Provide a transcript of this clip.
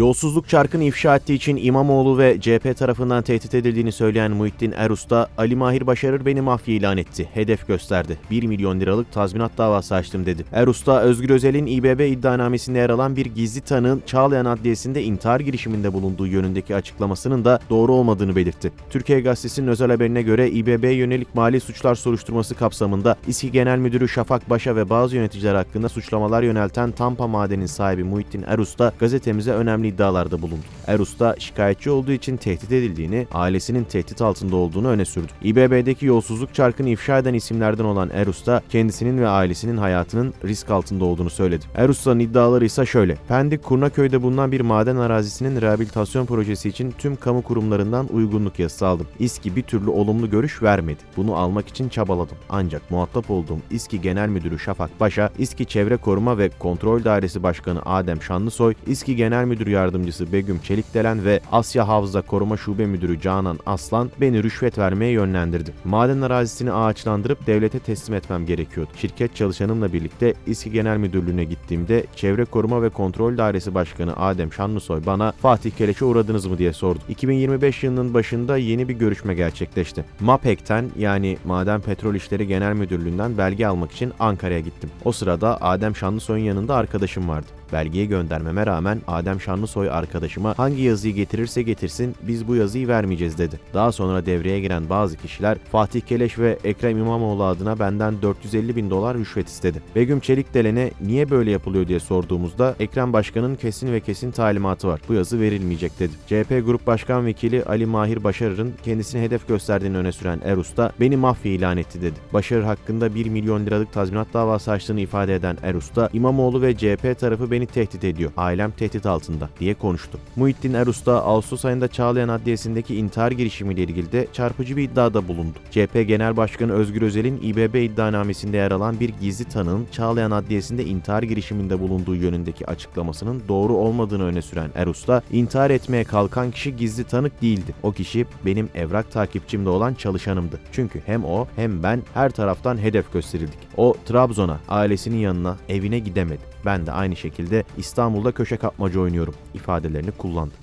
Yolsuzluk çarkını ifşa ettiği için İmamoğlu ve CHP tarafından tehdit edildiğini söyleyen Muhittin Erusta, Ali Mahir Başarır beni mafya ilan etti, hedef gösterdi. 1 milyon liralık tazminat davası açtım dedi. Erusta, Özgür Özel'in İBB iddianamesinde yer alan bir gizli tanığın Çağlayan Adliyesi'nde intihar girişiminde bulunduğu yönündeki açıklamasının da doğru olmadığını belirtti. Türkiye Gazetesi'nin özel haberine göre İBB'ye yönelik mali suçlar soruşturması kapsamında İSKİ Genel Müdürü Şafak Başa ve bazı yöneticiler hakkında suçlamalar yönelten Tampa Maden'in sahibi Muhittin Erusta gazetemize önemli iddialarda bulundu. Erusta şikayetçi olduğu için tehdit edildiğini, ailesinin tehdit altında olduğunu öne sürdü. İBB'deki yolsuzluk çarkını ifşa eden isimlerden olan Erusta, kendisinin ve ailesinin hayatının risk altında olduğunu söyledi. Erusta'nın iddiaları ise şöyle. Pendik Kurnaköy'de bulunan bir maden arazisinin rehabilitasyon projesi için tüm kamu kurumlarından uygunluk yazısı aldım. İSKİ bir türlü olumlu görüş vermedi. Bunu almak için çabaladım. Ancak muhatap olduğum İSKİ Genel Müdürü Şafak Başa, İSKİ Çevre Koruma ve Kontrol Dairesi Başkanı Adem Şanlısoy, İSKİ Genel Müdür Yardımcısı Begüm Çelikdelen ve Asya Havza Koruma Şube Müdürü Canan Aslan beni rüşvet vermeye yönlendirdi. Maden arazisini ağaçlandırıp devlete teslim etmem gerekiyordu. Şirket çalışanımla birlikte İSKİ Genel Müdürlüğü'ne gittiğimde Çevre Koruma ve Kontrol Dairesi Başkanı Adem Şanlısoy bana Fatih Keleş'e uğradınız mı diye sordu. 2025 yılının başında yeni bir görüşme gerçekleşti. MAPEK'ten yani Maden Petrol İşleri Genel Müdürlüğü'nden belge almak için Ankara'ya gittim. O sırada Adem Şanlısoy'un yanında arkadaşım vardı. Belgeyi göndermeme rağmen Adem Şanlısoy arkadaşıma hangi yazıyı getirirse getirsin biz bu yazıyı vermeyeceğiz dedi. Daha sonra devreye giren bazı kişiler Fatih Keleş ve Ekrem İmamoğlu adına benden 450 bin dolar rüşvet istedi. Begüm Çelikdelen'e niye böyle yapılıyor diye sorduğumuzda Ekrem Başkan'ın kesin ve kesin talimatı var. Bu yazı verilmeyecek dedi. CHP Grup Başkan Vekili Ali Mahir Başarır'ın kendisini hedef gösterdiğini öne süren Erusta beni mafya ilan etti dedi. Başarır hakkında 1 milyon liralık tazminat davası açtığını ifade eden Erusta İmamoğlu ve CHP tarafı beni tehdit ediyor. Ailem tehdit altında diye konuştu. Muhittin Erusta Ağustos ayında Çağlayan Adliyesi'ndeki intihar girişimiyle ilgili de çarpıcı bir iddiada bulundu. CHP Genel Başkanı Özgür Özel'in İBB iddianamesinde yer alan bir gizli tanığın Çağlayan Adliyesi'nde intihar girişiminde bulunduğu yönündeki açıklamasının doğru olmadığını öne süren Erusta, intihar etmeye kalkan kişi gizli tanık değildi. O kişi benim evrak takipçimde olan çalışanımdı. Çünkü hem o hem ben her taraftan hedef gösterildik. O Trabzon'a, ailesinin yanına, evine gidemedi. Ben de aynı şekilde İstanbul'da köşe kapmaca oynuyorum ifadelerini kullandı.